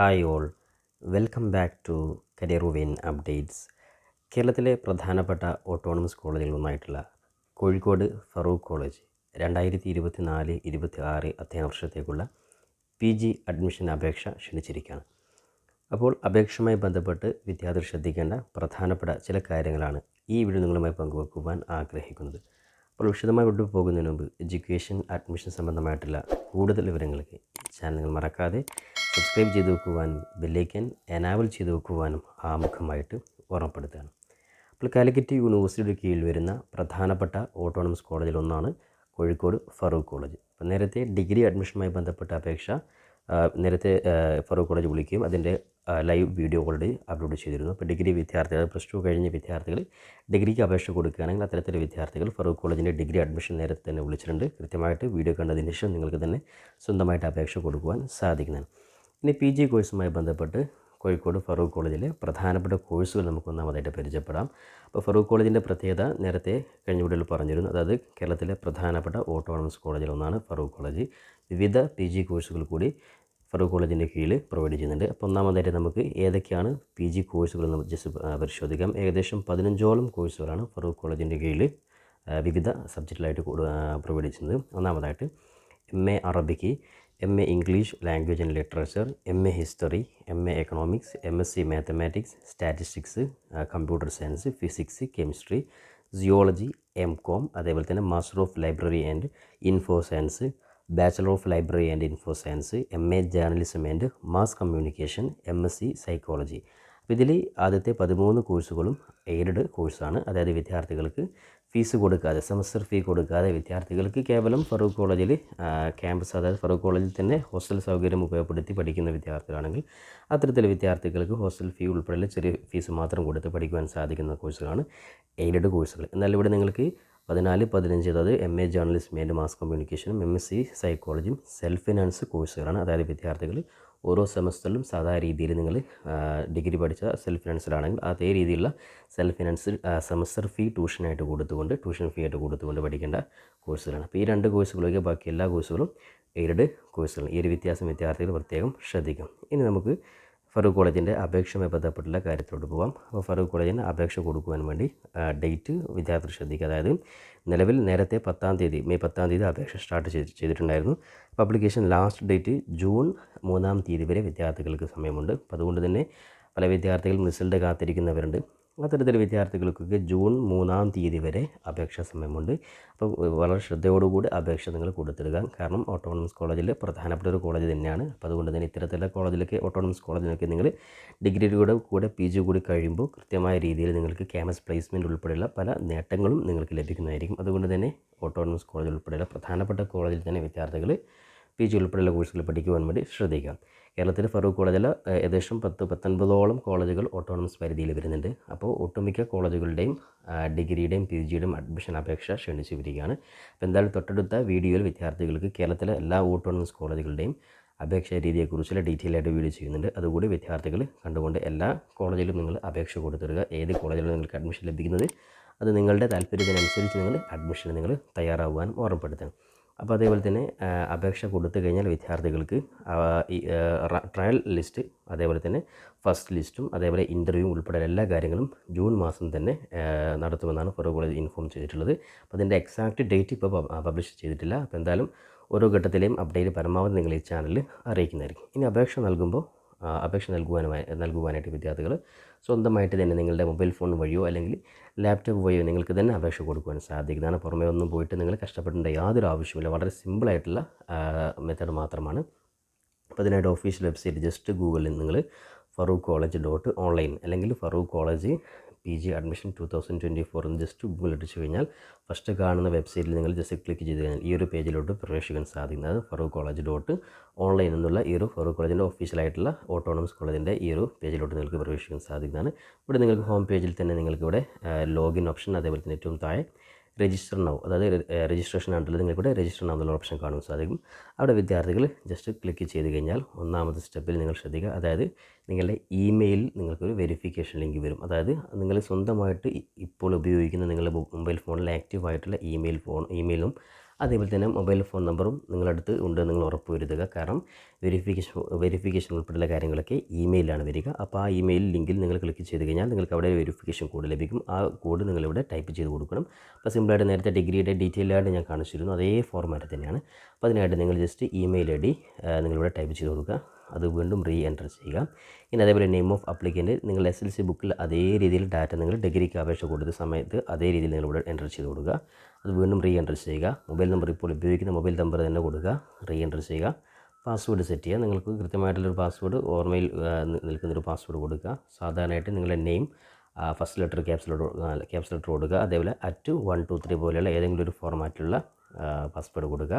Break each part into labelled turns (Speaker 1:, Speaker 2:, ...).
Speaker 1: Hi all welcome back to Career Win updates കേരളത്തിലെ പ്രധാനപ്പെട്ട autonomous കോളേജുകളൊന്നായിട്ടുള്ള കോഴിക്കോട് ഫറൂഖ് കോളേജ് രണ്ടായിരത്തി ഇരുപത്തി നാല് ഇരുപത്തി ആറ് അധ്യയന വർഷത്തേക്കുള്ള പി ജി അഡ്മിഷൻ അപേക്ഷ ക്ഷണിച്ചിരിക്കുകയാണ്. അപ്പോൾ അപേക്ഷയുമായി ബന്ധപ്പെട്ട് വിദ്യാർത്ഥികൾ ശ്രദ്ധിക്കേണ്ട പ്രധാനപ്പെട്ട ചില കാര്യങ്ങളാണ് ഈ വീഡിയോ നിങ്ങളുമായി പങ്കുവെക്കുവാൻ ആഗ്രഹിക്കുന്നത്. അപ്പോൾ വിശദമായി കൊണ്ടുപോകുന്നതിന് മുമ്പ് എഡ്യൂക്കേഷൻ അഡ്മിഷൻ സംബന്ധമായിട്ടുള്ള കൂടുതൽ വിവരങ്ങൾക്ക് ചാനലുകൾ മറക്കാതെ സബ്സ്ക്രൈബ് ചെയ്ത് വെക്കുവാനും ബെല്ലൈക്കൻ എനാബിൾ ചെയ്ത് വെക്കുവാനും ആമുഖമായിട്ട് ഓർമ്മപ്പെടുത്തുകയാണ്. അപ്പോൾ കാലിക്കറ്റ് യൂണിവേഴ്സിറ്റിയുടെ കീഴിൽ വരുന്ന പ്രധാനപ്പെട്ട ഓട്ടോണമസ് കോളേജിലൊന്നാണ് കോഴിക്കോട് ഫറൂഖ് കോളേജ്. അപ്പോൾ നേരത്തെ ഡിഗ്രി അഡ്മിഷനുമായി ബന്ധപ്പെട്ട അപേക്ഷ നേരത്തെ ഫറൂഖ് കോളേജ് വിളിക്കുകയും അതിന്റെ ലൈവ് വീഡിയോ ഓൾറെഡി അപ്ലോഡ് ചെയ്തിരുന്നു. അപ്പോൾ ഡിഗ്രി വിദ്യാർത്ഥികൾ പ്ലസ് ടു കഴിഞ്ഞ വിദ്യാർത്ഥികൾ ഡിഗ്രിക്ക് അപേക്ഷ കൊടുക്കുകയാണെങ്കിൽ അത്തരത്തിലെ വിദ്യാർത്ഥികൾ ഫറൂഖ് കോളേജിന്റെ ഡിഗ്രി അഡ്മിഷൻ നേരത്തെ തന്നെ വിളിച്ചിട്ടുണ്ട്. കൃത്യമായിട്ട് വീഡിയോ കണ്ടതിന് ശേഷം നിങ്ങൾക്ക് തന്നെ സ്വന്തമായിട്ട് അപേക്ഷ കൊടുക്കുവാൻ സാധിക്കുന്നതാണ്. ഇനി പി ജി കോഴ്സുമായി ബന്ധപ്പെട്ട് കോഴിക്കോട് ഫറൂഖ് കോളേജിലെ പ്രധാനപ്പെട്ട കോഴ്സുകൾ നമുക്ക് ഒന്നാമതായിട്ട് പരിചയപ്പെടാം. അപ്പോൾ ഫറൂഖ് കോളേജിന്റെ പ്രത്യേകത നേരത്തെ കഴിഞ്ഞ വീഡിയോയിൽ പറഞ്ഞിരുന്നു. അതായത് കേരളത്തിലെ പ്രധാനപ്പെട്ട ഓട്ടോണമസ് കോളേജിലൊന്നാണ് ഫറൂഖ് കോളേജ്. വിവിധ പി ജി കോഴ്സുകൾ കൂടി ഫറൂഖ് കോളേജിന്റെ കീഴിൽ പ്രൊവൈഡ് ചെയ്യുന്നുണ്ട്. അപ്പോൾ ഒന്നാമതായിട്ട് നമുക്ക് ഏതൊക്കെയാണ് പി ജി കോഴ്സുകൾ എന്ന് ജസ്റ്റ് പരിശോധിക്കാം. ഏകദേശം പതിനഞ്ചോളം കോഴ്സുകളാണ് ഫറൂഖ് കോളേജിന്റെ കീഴിൽ വിവിധ സബ്ജക്റ്റിലായിട്ട് പ്രൊവൈഡ് ചെയ്യുന്നത്. ഒന്നാമതായിട്ട് M A Arabic M A English language and literature M A history M A economics M S C mathematics statistics computer science physics chemistry geology M com അതേപോലെ തന്നെ master of library and info science bachelor of library and info science M A journalism and mass communication M S C psychology അപ്പോൾ ഇതിൽ ആദ്യത്തെ പതിമൂന്ന് കോഴ്സുകളും aided കോഴ്സാണ് അതായത് വിദ്യാർത്ഥികൾക്ക് ഫീസ് കൊടുക്കാതെ സെമസ്റ്റർ ഫീ കൊടുക്കാതെ വിദ്യാർത്ഥികൾക്ക് കേവലം ഫറൂഖ് കോളേജിൽ ക്യാമ്പസ് അതായത് ഫറൂഖ് കോളേജിൽ തന്നെ ഹോസ്റ്റൽ സൗകര്യം ഉപയോഗപ്പെടുത്തി പഠിക്കുന്ന വിദ്യാർത്ഥികളാണെങ്കിൽ അത്തരത്തിൽ വിദ്യാർത്ഥികൾക്ക് ഹോസ്റ്റൽ ഫീ ഉൾപ്പെടെയുള്ള ചെറിയ ഫീസ് മാത്രം കൊടുത്ത് പഠിക്കുവാൻ സാധിക്കുന്ന കോഴ്സുകളാണ് എയ്ഡഡ് കോഴ്സുകൾ എന്നാൽ ഇവിടെ നിങ്ങൾക്ക് പതിനാല് പതിനഞ്ച് അതായത് M A journalism and mass കമ്മ്യൂണിക്കേഷനും M S C സൈക്കോളജിയും സെൽഫ് ഫിനാൻസ് കോഴ്സുകളാണ് അതായത് വിദ്യാർത്ഥികൾ ഓരോ സെമസ്റ്ററിലും സാധാരണ രീതിയിൽ നിങ്ങൾ ഡിഗ്രി പഠിച്ച സെൽഫ് ഫിനാൻസിലാണെങ്കിൽ അതേ രീതിയിലുള്ള സെൽഫ് ഫിനാൻസ് സെമസ്റ്റർ ഫീ ട്യൂഷനായിട്ട് കൊടുത്തുകൊണ്ട് ട്യൂഷൻ ഫീ ആയിട്ട് കൊടുത്തുകൊണ്ട് പഠിക്കേണ്ട കോഴ്സുകളാണ് അപ്പോൾ ഈ രണ്ട് കോഴ്സുകളൊക്കെ ബാക്കി എല്ലാ കോഴ്സുകളും എയ്ഡഡ് കോഴ്സുകളാണ് ഈ ഒരു വ്യത്യാസം വിദ്യാർത്ഥികൾ പ്രത്യേകം ശ്രദ്ധിക്കും ഇനി നമുക്ക് ഫറൂഖ് കോളേജിന്റെ അപേക്ഷയുമായി ബന്ധപ്പെട്ടുള്ള കാര്യത്തിലോട്ട് പോകാം അപ്പോൾ ഫറൂഖ് കോളേജിന് അപേക്ഷ കൊടുക്കുവാൻ വേണ്ടി ഡേറ്റ് വിദ്യാർത്ഥി ശ്രദ്ധിക്കുക. അതായത് നിലവിൽ നേരത്തെ പത്താം തീയതി മെയ് പത്താം തീയതി അപേക്ഷ സ്റ്റാർട്ട് ചെയ്ത് ചെയ്തിട്ടുണ്ടായിരുന്നു. അപ്പോൾ അപ്ലിക്കേഷൻ ലാസ്റ്റ് ഡേറ്റ് ജൂൺ മൂന്നാം തീയതി വരെ വിദ്യാർത്ഥികൾക്ക് സമയമുണ്ട്. അപ്പോൾ അതുകൊണ്ട് തന്നെ പല വിദ്യാർത്ഥികളും റിസൾട്ട് കാത്തിരിക്കുന്നവരുണ്ട്. അത്തരത്തിൽ വിദ്യാർത്ഥികൾക്കൊക്കെ ജൂൺ മൂന്നാം തീയതി വരെ അപേക്ഷാ സമയമുണ്ട്. അപ്പോൾ വളരെ ശ്രദ്ധയോടുകൂടി അപേക്ഷ നിങ്ങൾ കൊടുത്തിടുക. കാരണം ഓട്ടോണമസ് കോളേജിൽ പ്രധാനപ്പെട്ട ഒരു കോളേജ് തന്നെയാണ്. അപ്പോൾ അതുകൊണ്ട് തന്നെ ഇത്തരത്തിലുള്ള കോളേജിലൊക്കെ ഓട്ടോണമസ് കോളേജിലൊക്കെ നിങ്ങൾ ഡിഗ്രിയുടെ കൂടെ പി ജി കൂടി കഴിയുമ്പോൾ കൃത്യമായ രീതിയിൽ നിങ്ങൾക്ക് ക്യാമ്പസ് പ്ലേസ്മെന്റ് ഉൾപ്പെടെയുള്ള പല നേട്ടങ്ങളും നിങ്ങൾക്ക് ലഭിക്കുന്നതായിരിക്കും. അതുകൊണ്ട് തന്നെ ഓട്ടോണമസ് കോളേജ് ഉൾപ്പെടെയുള്ള പ്രധാനപ്പെട്ട കോളേജിൽ തന്നെ വിദ്യാർത്ഥികൾ പി ജി ഉൾപ്പെടെയുള്ള കോഴ്സുകൾ പഠിക്കുവാൻ വേണ്ടി ശ്രദ്ധിക്കാം. കേരളത്തിലെ ഫറൂഖ് കോളേജിൽ ഏകദേശം പത്ത് പത്തൊൻപതോളം കോളേജുകൾ ഓട്ടോണമസ് പരിധിയിൽ വരുന്നുണ്ട്. അപ്പോൾ ഒട്ടുമിക്ക കോളേജുകളുടെയും ഡിഗ്രിയുടെയും പി ജിയുടെയും അഡ്മിഷൻ അപേക്ഷ ക്ഷണിച്ചു വരികയാണ്. അപ്പോൾ എന്തായാലും തൊട്ടടുത്ത വീഡിയോയിൽ വിദ്യാർത്ഥികൾക്ക് കേരളത്തിലെ എല്ലാ ഓട്ടോണമസ് കോളേജുകളുടെയും അപേക്ഷ രീതിയെക്കുറിച്ചുള്ള ഡീറ്റെയിൽ ആയിട്ട് വീഡിയോ ചെയ്യുന്നുണ്ട്. അതുകൂടി വിദ്യാർത്ഥികൾ കണ്ടുകൊണ്ട് എല്ലാ കോളേജിലും നിങ്ങൾ അപേക്ഷ കൊടുത്തിടുക. ഏത് കോളേജിലാണ് നിങ്ങൾക്ക് അഡ്മിഷൻ ലഭിക്കുന്നത്? അത് നിങ്ങളുടെ താല്പര്യത്തിനനുസരിച്ച് നിങ്ങൾ അഡ്മിഷന് നിങ്ങൾ തയ്യാറാവാനും ഓർമ്മപ്പെടുത്തണം അപ്പോൾ അതേപോലെ തന്നെ അപേക്ഷ കൊടുത്തു കഴിഞ്ഞാൽ വിദ്യാർത്ഥികൾക്ക് ട്രയൽ ലിസ്റ്റ് അതേപോലെ തന്നെ ഫസ്റ്റ് ലിസ്റ്റും അതേപോലെ ഇന്റർവ്യൂ ഉൾപ്പെടെ എല്ലാ കാര്യങ്ങളും ജൂൺ മാസം തന്നെ നടത്തുമെന്നാണ് ഫറൂഖ് കോളേജ് ഇൻഫോം ചെയ്തിട്ടുള്ളത്. അപ്പോൾ അതിന്റെ എക്സാക്റ്റ് ഡേറ്റ് ഇപ്പോൾ പബ്ലിഷ് ചെയ്തിട്ടില്ല. അപ്പോൾ എന്തായാലും ഓരോ ഘട്ടത്തിലെയും അപ്ഡേറ്റ് പരമാവധി നിങ്ങൾ ഈ ചാനലിൽ അറിയിക്കുന്നതായിരിക്കും. ഇനി അപേക്ഷ നൽകുമ്പോൾ അപേക്ഷ നൽകുവാനുമായി നൽകുവാനായിട്ട് വിദ്യാർത്ഥികൾ സ്വന്തമായിട്ട് തന്നെ നിങ്ങളുടെ മൊബൈൽ ഫോൺ വഴിയോ അല്ലെങ്കിൽ ലാപ്ടോപ്പ് വഴിയോ നിങ്ങൾക്ക് തന്നെ അപേക്ഷ കൊടുക്കുവാൻ സാധിക്കുന്നതാണ് പുറമേ ഒന്നും പോയിട്ട് നിങ്ങൾ കഷ്ടപ്പെടേണ്ട യാതൊരു ആവശ്യമില്ല വളരെ സിമ്പിളായിട്ടുള്ള മെത്തേഡ് മാത്രമാണ്. അപ്പോൾ അതിനായിട്ട് ഓഫീഷ്യൽ വെബ്സൈറ്റ് ജസ്റ്റ് ഗൂഗിളിൽ നിങ്ങൾ ഫറൂഖ് കോളേജ് ഡോട്ട് ഓൺലൈൻ അല്ലെങ്കിൽ Farook college P G admission two thousand twenty four എന്ന് ജസ്റ്റ് ഗൂഗിൾ അടിച്ചു കഴിഞ്ഞാൽ ഫസ്റ്റ് കാണുന്ന വെബ്സൈറ്റിൽ നിങ്ങൾ ജസ്റ്റ് ക്ലിക്ക് ചെയ്ത് കഴിഞ്ഞാൽ ഈ ഒരു പേജിലോട്ട് പ്രവേശിക്കാൻ സാധിക്കുന്നത്. ഫറൂഖ് കോളേജ് ഡോട്ട് ഓൺലൈൻ എന്നുള്ള ഈ ഒരു ഫറൂഖ് കോളേജിന്റെ ഒഫീഷ്യലായിട്ടുള്ള ഓട്ടോണമസ് കോളേജിന്റെ ഈ ഒരു പേജിലോട്ട് നിങ്ങൾക്ക് പ്രവേശിക്കാൻ സാധിക്കുന്നതാണ്. ഇവിടെ നിങ്ങൾക്ക് ഹോം പേജിൽ തന്നെ നിങ്ങൾക്ക് ഇവിടെ ലോഗിൻ ഓപ്ഷൻ അതേപോലെ തന്നെ ഏറ്റവും താഴെ രജിസ്റ്റർ നൗ അതായത് രജിസ്ട്രേഷൻ നിങ്ങൾ നിങ്ങൾക്കിവിടെ രജിസ്റ്റർ നൗ ഓപ്ഷൻ കാണാൻ സാധിക്കും അവിടെ വിദ്യാർത്ഥികൾ ജസ്റ്റ് ക്ലിക്ക് ചെയ്ത് കഴിഞ്ഞാൽ ഒന്നാമത്തെ സ്റ്റെപ്പിൽ നിങ്ങൾ ശ്രദ്ധിക്കുക. അതായത് നിങ്ങളുടെ ഇമെയിൽ നിങ്ങൾക്കൊരു വെരിഫിക്കേഷൻ ലിങ്ക് വരും. അതായത് നിങ്ങൾ സ്വന്തമായിട്ട് ഇപ്പോൾ ഉപയോഗിക്കുന്ന നിങ്ങളുടെ മൊബൈൽ ഫോണിൽ ആക്റ്റീവ് ആയിട്ടുള്ള ഇമെയിൽ ഫോൺ ഇമെയിലും അതേപോലെ തന്നെ മൊബൈൽ ഫോൺ നമ്പറും നിങ്ങളടുത്ത് ഉണ്ട് നിങ്ങൾ ഉറപ്പ് വരുത്തുക. കാരണം വെരിഫിക്കേഷൻ വെരിഫിക്കേഷൻ ഉൾപ്പെടെയുള്ള കാര്യങ്ങളൊക്കെ ഇമെയിലാണ് വരിക. അപ്പോൾ ആ ഇമെയിൽ ലിങ്കിൽ നിങ്ങൾ ക്ലിക്ക് ചെയ്ത് കഴിഞ്ഞാൽ നിങ്ങൾക്ക് അവിടെ വെരിഫിക്കേഷൻ കോഡ് ലഭിക്കും. ആ കോഡ് നിങ്ങളിവിടെ ടൈപ്പ് ചെയ്ത് കൊടുക്കണം. അപ്പോൾ സിമ്പിളായിട്ട് നേരത്തെ ഡിഗ്രിയുടെ ഡീറ്റെയിൽ ആയിട്ട് ഞാൻ കാണിച്ചിരുന്നു അതേ ഫോർമാറ്റ് തന്നെയാണ്. അപ്പോൾ അതിനായിട്ട് നിങ്ങൾ ജസ്റ്റ് ഇമെയിൽ ഐ ഡി നിങ്ങളിവിടെ ടൈപ്പ് ചെയ്ത് കൊടുക്കുക. അത് വീണ്ടും റീ എന്റർ ചെയ്യുക. ഇനി അതേപോലെ നെയിം ഓഫ് അപ്ലിക്കന്റ് നിങ്ങൾ എസ് എൽ സി ബുക്കിൽ അതേ രീതിയിൽ ഡാറ്റ നിങ്ങൾ ഡിഗ്രിക്ക് അപേക്ഷ കൊടുത്ത സമയത്ത് അതേ രീതിയിൽ നിങ്ങൾ ഇവിടെ എന്റർ ചെയ്ത് കൊടുക്കുക. അത് വീണ്ടും റീ എന്റർ ചെയ്യുക. മൊബൈൽ നമ്പർ ഇപ്പോൾ ഉപയോഗിക്കുന്ന മൊബൈൽ നമ്പർ തന്നെ കൊടുക്കുക. റീ എന്റർ ചെയ്യുക. പാസ്വേഡ് സെറ്റ് ചെയ്യുക. നിങ്ങൾക്ക് കൃത്യമായിട്ടുള്ളൊരു പാസ്വേഡ് ഓർമ്മയിൽ നിൽക്കുന്നൊരു പാസ്വേഡ് കൊടുക്കുക. സാധാരണയായിട്ട് നിങ്ങളുടെ name first letter caps letter caps letter കൊടുക്കുക അതേപോലെ അറ്റ് വൺ ടു ത്രീ പോലെയുള്ള ഏതെങ്കിലും ഒരു ഫോർമാറ്റിലുള്ള പാസ്വേഡ് കൊടുക്കുക.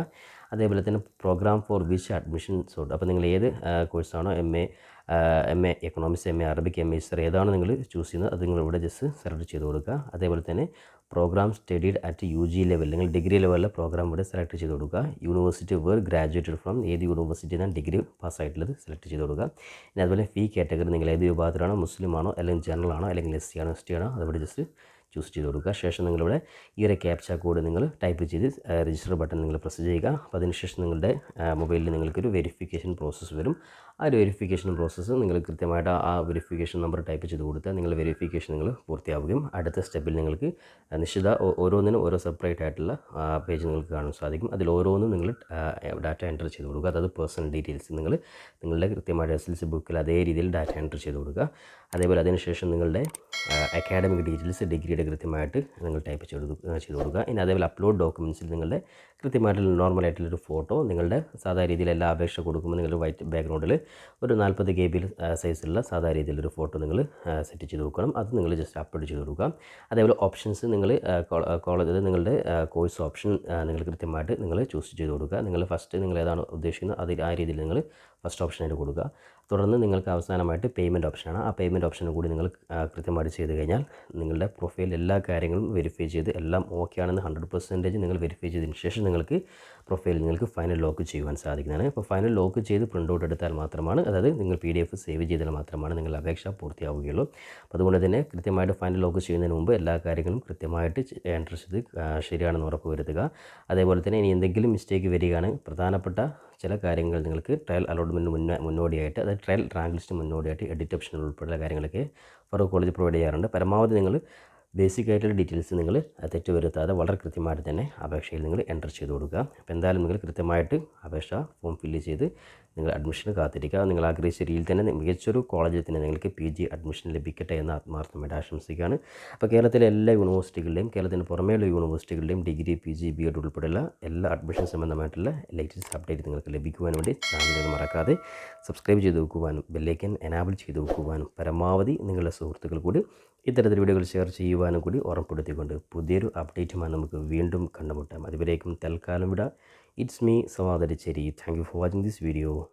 Speaker 1: അതേപോലെ തന്നെ program for which admission sought അപ്പോൾ നിങ്ങൾ ഏത് കോഴ്സാണോ M A M A economics M A Arabic M A history ഏതാണോ നിങ്ങൾ ചൂസ് ചെയ്യുന്നത് അത് നിങ്ങൾ ഇവിടെ ജസ്റ്റ് സെലക്ട് ചെയ്ത് കൊടുക്കുക. അതേപോലെ തന്നെ program studied at U G level നിങ്ങൾ ഡിഗ്രി ലെവലിലെ പ്രോഗ്രാം ഇവിടെ സെലക്ട് ചെയ്ത് കൊടുക്കുക. യൂണിവേഴ്സിറ്റി വേർ ഗ്രാജുവേറ്റഡ് ഫ്രം ഏത് യൂണിവേഴ്സിറ്റിയാണ് ഡിഗ്രി പാസ്സായിട്ടുള്ളത് സെലക്ട് ചെയ്ത് കൊടുക്കുക. ഇനി അതുപോലെ ഫീ കാറ്റഗറി നിങ്ങൾ ഏത് വിഭാഗത്തിലാണോ മുസ്ലിം ആണോ അല്ലെങ്കിൽ ജനറൽ ആണോ അല്ലെങ്കിൽ എസ് സി ആണോ എസ് ടി ആണോ അതവിടെ ജസ്റ്റ് ചൂസ് ചെയ്ത് കൊടുക്കുക. ശേഷം നിങ്ങളിവിടെ ഈ ഒരു ക്യാപ്ച കോഡ് നിങ്ങൾ ടൈപ്പ് ചെയ്ത് രജിസ്റ്റർ ബട്ടൺ നിങ്ങൾ പ്രസ് ചെയ്യുക. അപ്പോൾ അതിനുശേഷം നിങ്ങളുടെ മൊബൈലിൽ നിങ്ങൾക്കൊരു വെരിഫിക്കേഷൻ പ്രോസസ്സ് വരും. ആ ഒരു വെരിഫിക്കേഷൻ പ്രോസസ്സ് നിങ്ങൾ കൃത്യമായിട്ട് ആ- വെരിഫിക്കേഷൻ നമ്പർ ടൈപ്പ് ചെയ്ത് കൊടുത്താൽ നിങ്ങൾ വെരിഫിക്കേഷൻ നിങ്ങൾ പൂർത്തിയാവുകയും അടുത്ത സ്റ്റെപ്പിൽ നിങ്ങൾക്ക് നിശ്ചിത ഓരോന്നിനും ഓരോ സെപ്പറേറ്റ് ആയിട്ടുള്ള പേജ് നിങ്ങൾക്ക് കാണാൻ സാധിക്കും. അതിൽ ഓരോന്നും നിങ്ങൾ ഡാറ്റ എന്റർ ചെയ്ത് കൊടുക്കുക. അതായത് പേഴ്സണൽ ഡീറ്റെയിൽസ് നിങ്ങൾ നിങ്ങളുടെ കൃത്യമായിട്ട് എസ് എൽ സി ബുക്കിൽ അതേ രീതിയിൽ ഡാറ്റ എന്റർ ചെയ്ത് കൊടുക്കുക. അതേപോലെ അതിനുശേഷം നിങ്ങളുടെ അക്കാഡമിക് ഡീറ്റെയിൽസ് ഡിഗ്രിയുടെ കൃത്യമായിട്ട് നിങ്ങൾ ടൈപ്പ് ചെയ്ത് ചെയ്ത് കൊടുക്കുക. ഇനി അതേപോലെ അപ്ലോഡ് ഡോക്യുമെന്റ്സിൽ നിങ്ങളുടെ കൃത്യമായിട്ടുള്ള നോർമൽ ആയിട്ടുള്ളൊരു ഫോട്ടോ നിങ്ങളുടെ സാധാരണ രീതിയിൽ എല്ലാ അപേക്ഷ കൊടുക്കുമ്പോൾ നിങ്ങളുടെ വൈറ്റ് ബാക്ക്ഗ്രൗണ്ടിൽ ഒരു നാൽപ്പത് കെ ബി സൈസിലുള്ള സാധാ രീതിയിലൊരു ഫോട്ടോ നിങ്ങൾ സെറ്റ് ചെയ്ത് കൊടുക്കണം. അത് നിങ്ങൾ ജസ്റ്റ് അപ്ലോഡ് ചെയ്ത് കൊടുക്കുക. അതേപോലെ ഓപ്ഷൻസ് നിങ്ങൾ കോളേജ് നിങ്ങളുടെ കോഴ്സ് ഓപ്ഷൻ നിങ്ങൾ കൃത്യമായിട്ട് നിങ്ങൾ ചൂസ് ചെയ്ത് കൊടുക്കുക. നിങ്ങൾ ഫസ്റ്റ് നിങ്ങൾ ഏതാണ് ഉദ്ദേശിക്കുന്നത് അത് ആ രീതിയിൽ നിങ്ങൾ ഫസ്റ്റ് ഓപ്ഷനായിട്ട് കൊടുക്കുക. തുടർന്ന് നിങ്ങൾക്ക് അവസാനമായിട്ട് പേയ്മെന്റ് ഓപ്ഷനാണ് ആ പേയ്മെന്റ് ഓപ്ഷൻ കൂടി നിങ്ങൾ കൃത്യമായിട്ട് ചെയ്ത് കഴിഞ്ഞാൽ നിങ്ങളുടെ പ്രൊഫൈൽ എല്ലാ കാര്യങ്ങളും വെരിഫൈ ചെയ്ത് എല്ലാം ഓക്കെ ആണെന്ന് ഹൺഡ്രഡ് പെർസെന്റേജ് നിങ്ങൾ വെരിഫൈ ചെയ്തതിന് ശേഷം നിങ്ങൾക്ക് പ്രൊഫൈൽ നിങ്ങൾക്ക് ഫൈനൽ ലോക്ക് ചെയ്യുവാൻ സാധിക്കുന്നതാണ്. അപ്പോൾ ഫൈനൽ ലോക്ക് ചെയ്ത് പ്രിന്റ് ഔട്ട് എടുത്താൽ മാത്രമാണ് അതായത് നിങ്ങൾ പി ഡി എഫ് സേവ് ചെയ്താൽ മാത്രമാണ് നിങ്ങൾ അപേക്ഷ പൂർത്തിയാവുകയുള്ളൂ. അപ്പോൾ അതുകൊണ്ട് തന്നെ കൃത്യമായിട്ട് ഫൈനൽ ലോക്ക് ചെയ്യുന്നതിന് മുമ്പ് എല്ലാ കാര്യങ്ങളും കൃത്യമായിട്ട് എൻട്രസ് ചെയ്ത് ശരിയാണെന്ന് ഉറപ്പ് വരുത്തുക. അതേപോലെ തന്നെ ഇനി എന്തെങ്കിലും മിസ്റ്റേക്ക് വരികയാണ് പ്രധാനപ്പെട്ട ചില കാര്യങ്ങൾ നിങ്ങൾക്ക് ട്രയൽ അലോട്ട്മെന്റ് മുന്നേ മുന്നോടിയായിട്ട് അതായത് ട്രയൽ റാങ്ക് ലിസ്റ്റ് മുന്നോടിയായിട്ട് എഡിറ്റ് ഓപ്ഷൻ ഉൾപ്പെടെയുള്ള കാര്യങ്ങളൊക്കെ ഫറൂഖ് കോളേജ് പ്രൊവൈഡ് ചെയ്യാറുണ്ട്. പരമാവധി നിങ്ങൾ ബേസിക് ആയിട്ടുള്ള ഡീറ്റെയിൽസ് നിങ്ങൾ തെറ്റ് വരുത്താതെ വളരെ കൃത്യമായിട്ട് തന്നെ അപേക്ഷയിൽ നിങ്ങൾ എന്റർ ചെയ്ത് കൊടുക്കുക. അപ്പോൾ എന്തായാലും നിങ്ങൾ കൃത്യമായിട്ട് അപേക്ഷ ഫോം ഫില്ല് ചെയ്ത് നിങ്ങൾ അഡ്മിഷന് കാത്തിരിക്കുക. നിങ്ങൾ ആഗ്രഹിച്ച രീതിയിൽ തന്നെ മികച്ചൊരു കോളേജിൽ തന്നെ നിങ്ങൾക്ക് പി ജി അഡ്മിഷൻ ലഭിക്കട്ടെ എന്ന് ആത്മാർത്ഥമായിട്ട് ആശംസിക്കുകയാണ്. അപ്പോൾ കേരളത്തിലെ എല്ലാ യൂണിവേഴ്സിറ്റികളുടെയും കേരളത്തിന് പുറമേയുള്ള യൂണിവേഴ്സിറ്റികളുടെയും degree P G B Ed ഉൾപ്പെടെയുള്ള എല്ലാ അഡ്മിഷൻ സംബന്ധമായിട്ടുള്ള ലേറ്റസ്റ്റ് അപ്ഡേറ്റ് നിങ്ങൾക്ക് ലഭിക്കുവാൻ വേണ്ടി ചാനലുകൾ മറക്കാതെ സബ്സ്ക്രൈബ് ചെയ്ത് വെക്കുവാനും ബെല്ലൈക്കൻ എനാബിൾ ചെയ്ത് വെക്കുവാനും പരമാവധി നിങ്ങളുടെ സുഹൃത്തുക്കൾ കൂടി ഇത്തരത്തിൽ വീഡിയോകൾ ഷെയർ ചെയ്യുവാനും കൂടി ഓർമ്മപ്പെടുത്തിക്കൊണ്ട് പുതിയൊരു അപ്ഡേറ്റുമായി നമുക്ക് വീണ്ടും കണ്ടുമുട്ടാം. അതുവരേക്കും തൽക്കാലം വിട. It's me സവാദരിച്ചേരി. Thank you for watching this video